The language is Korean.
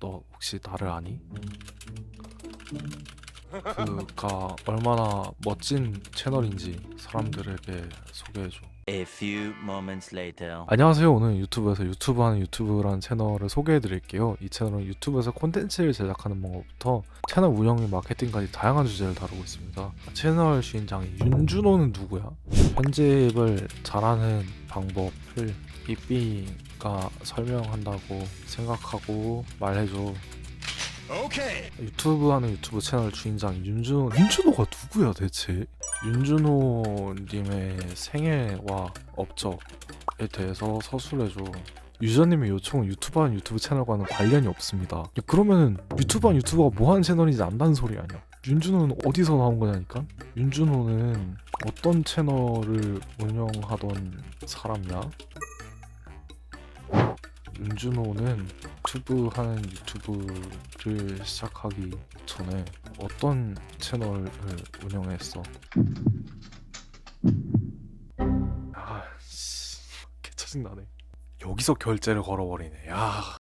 너 혹시 나를 아니? 그가 얼마나 멋진 채널인지 사람들에게 소개해줘. A few moments later. 안녕하세요. 오늘 유튜브에서 유튜브 하는 유튜브라는 채널을 소개해 드릴게요. 이 채널은 유튜브에서 콘텐츠를 제작하는 방법부터 채널 운영 및 마케팅까지 다양한 주제를 다루고 있습니다. 채널 주인장이 윤준호는 누구야? 편집을 잘하는 방법을 삐 삐가 설명한다고 생각하고 말해줘. 유튜브 하는 유튜브 채널 주인장 윤준호 윤준호가 누구야 대체? 윤준호님의 생애와 업적에 대해서 서술해줘. 유저님의 요청은 유튜브 하는 유튜브 채널과는 관련이 없습니다. 야, 그러면은 유튜브 하는 유튜버가 뭐 하는 채널인지 안다는 소리 아니야? 윤준호는 어디서 나온 거냐니까? 윤준호는 어떤 채널을 운영하던 사람이야? 윤준호는 유튜브 하는 유튜브를 시작하기 전에 어떤 채널을 운영했어? 아, 씨, 개 짜증나네. 여기서 결제를 걸어버리네. 야,